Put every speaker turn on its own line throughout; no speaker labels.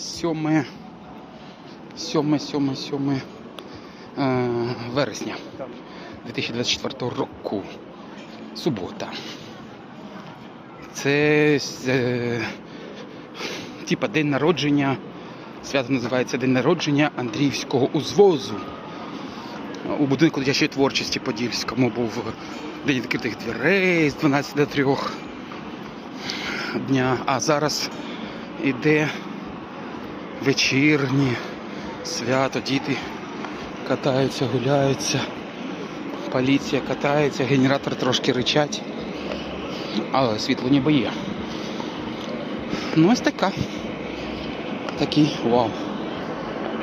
7 7 7 7 е, вересня 2024 року. Субота. Це е, типа день народження. Свято називається День народження Андріївського узвозу. У будинку дитячої творчості Подільському був день відкритих дверей з 12 до 3 дня. А зараз іде вечірнє свято, діти катаються, гуляються, поліція катається, генератор трошки ричать, але світло ніби є. Ну ось така. Такий вау.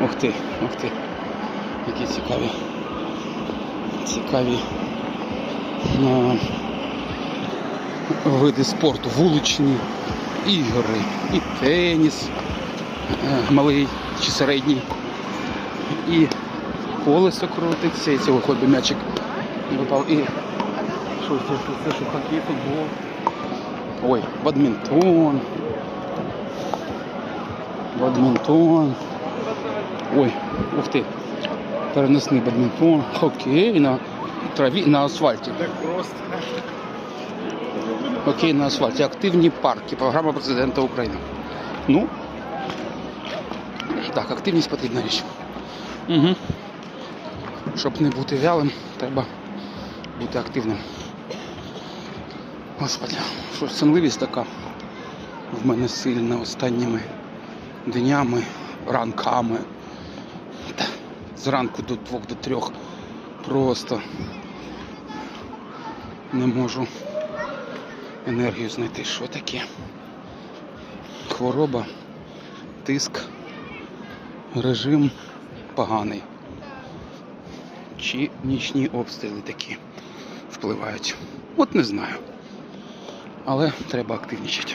Ух ти, ух ти. Які цікаві. Цікаві а, види спорту, вуличні ігри, і теніс малий чи середній, і колесо крутиться, і цього би м'ячик випав, і що це, що це, що хокей, футбол. Ой, бадмінтон. Бадмінтон. Ой, ух ти. Переносний бадмінтон, хокей на траві на асфальті. Хокей на асфальті. Активні парки. Програма президента України. Ну. Так, активність потрібна річ. Угу. Щоб не бути вялим, треба бути активним. Господи, що ж сонливість така в мене сильна останніми днями, ранками. Та, зранку до двох, до трьох просто не можу енергію знайти. Що таке? Хвороба, тиск, режим поганий. Чи нічні обстріли такі впливають? От не знаю. Але треба активнічати.